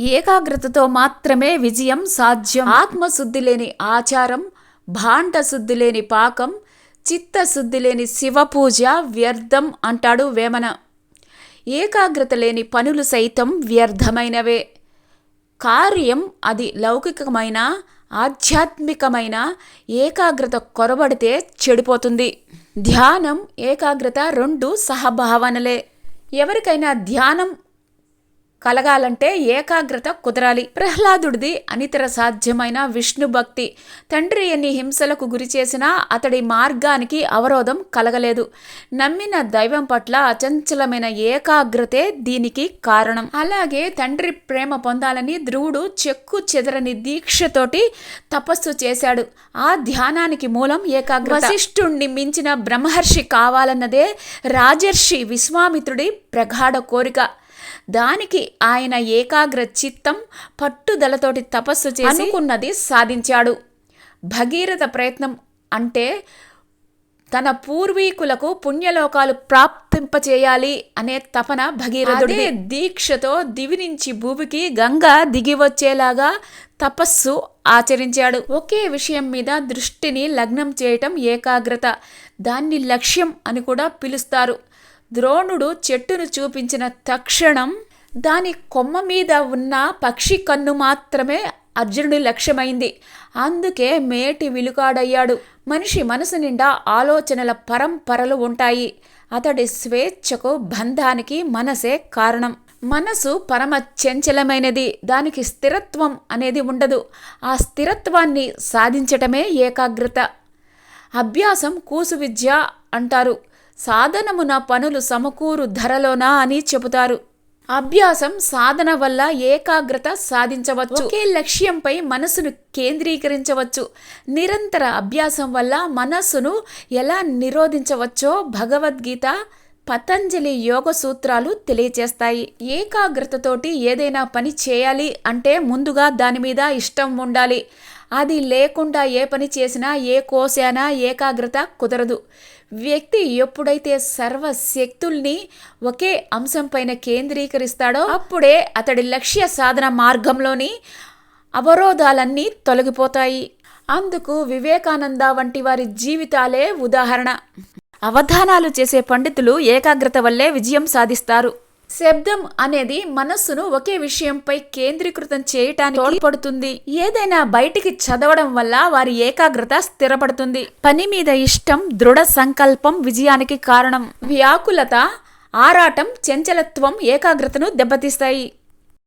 ఏకాగ్రతతో మాత్రమే విజయం సాధ్యం. ఆత్మశుద్ధి లేని ఆచారం భాండశుద్ధి లేని పాకం చిత్తశుద్ధి లేని శివపూజ వ్యర్థం అంటాడు వేమన. ఏకాగ్రత లేని పనులు సైతం వ్యర్థమైనవే. కార్యం అది లౌకికమైన ఆధ్యాత్మికమైన ఏకాగ్రత కొరబడితే చెడిపోతుంది. ధ్యానం ఏకాగ్రత రెండు సహభావనలే. ఎవరికైనా ధ్యానం కలగాలంటే ఏకాగ్రత కుదరాలి. ప్రహ్లాదుడిది అనితర సాధ్యమైన విష్ణు భక్తి. తండ్రి ఎన్ని హింసలకు గురి చేసినా అతడి మార్గానికి అవరోధం కలగలేదు. నమ్మిన దైవం పట్ల అచంచలమైన ఏకాగ్రతే దీనికి కారణం. అలాగే తండ్రి ప్రేమ పొందాలని ధ్రువుడు చెక్కు చెదరని దీక్షతోటి తపస్సు చేశాడు. ఆ ధ్యానానికి మూలం ఏకాగ్రత. వశిష్ఠుణ్ణి మించిన బ్రహ్మర్షి కావాలన్నదే రాజర్షి విశ్వామిత్రుడి ప్రగాఢ కోరిక. దానికి ఆయన ఏకాగ్ర చిత్తం పట్టుదలతోటి తపస్సు చేసి అనుకున్నది సాధించాడు. భగీరథ ప్రయత్నం అంటే తన పూర్వీకులకు పుణ్యలోకాలు ప్రాప్తింపచేయాలి అనే తపన భగీరథుడి. దీక్షతో దివి నుంచి భూమికి గంగ దిగి వచ్చేలాగా తపస్సు ఆచరించాడు. ఒకే విషయం మీద దృష్టిని లగ్నం చేయటం ఏకాగ్రత. దాన్ని లక్ష్యం అని కూడా పిలుస్తారు. ద్రోణుడు చెట్టును చూపించిన తక్షణం దాని కొమ్మ మీద ఉన్న పక్షి కన్ను మాత్రమే అర్జునుడి లక్ష్యమైంది. అందుకే మేటి విలుకాడయ్యాడు. మనిషి మనసు నిండా ఆలోచనల పరంపరలు ఉంటాయి. అతడి స్వేచ్ఛకు బంధానికి మనసే కారణం. మనసు పరమ చంచలమైనది. దానికి స్థిరత్వం అనేది ఉండదు. ఆ స్థిరత్వాన్ని సాధించటమే ఏకాగ్రత. అభ్యాసం కూసు విద్య అంటారు. సాధనమున పనులు సమకూరు ధరలోనా అని చెబుతారు. అభ్యాసం సాధన వల్ల ఏకాగ్రత సాధించవచ్చు. ఒకే లక్ష్యంపై మనసును కేంద్రీకరించవచ్చు. నిరంతర అభ్యాసం వల్ల మనస్సును ఎలా నిరోధించవచ్చో భగవద్గీత పతంజలి యోగ సూత్రాలు తెలియచేస్తాయి. ఏకాగ్రతతోటి ఏదైనా పని చేయాలి అంటే ముందుగా దాని మీద ఇష్టం ఉండాలి. అది లేకుండా ఏ పని చేసినా ఏ కోశానా ఏకాగ్రత కుదరదు. వ్యక్తి ఎప్పుడైతే సర్వశక్తుల్ని ఒకే అంశంపైన కేంద్రీకరిస్తాడో అప్పుడే అతడి లక్ష్య సాధన మార్గంలోని అవరోధాలన్నీ తొలగిపోతాయి. అందుకు వివేకానంద వంటి వారి జీవితాలే ఉదాహరణ. అవధానాలు చేసే పండితులు ఏకాగ్రత వల్లే విజయం సాధిస్తారు. శబ్దం అనేది మనస్సును ఒకే విషయంపై కేంద్రీకృతం చేయటానికి తోడ్పడుతుంది. ఏదైనా బయటికి చదవడం వల్ల వారి ఏకాగ్రత స్థిరపడుతుంది. పని మీద ఇష్టం దృఢ సంకల్పం విజయానికి కారణం. వ్యాకులత ఆరాటం చంచలత్వం ఏకాగ్రతను దెబ్బతీస్తాయి.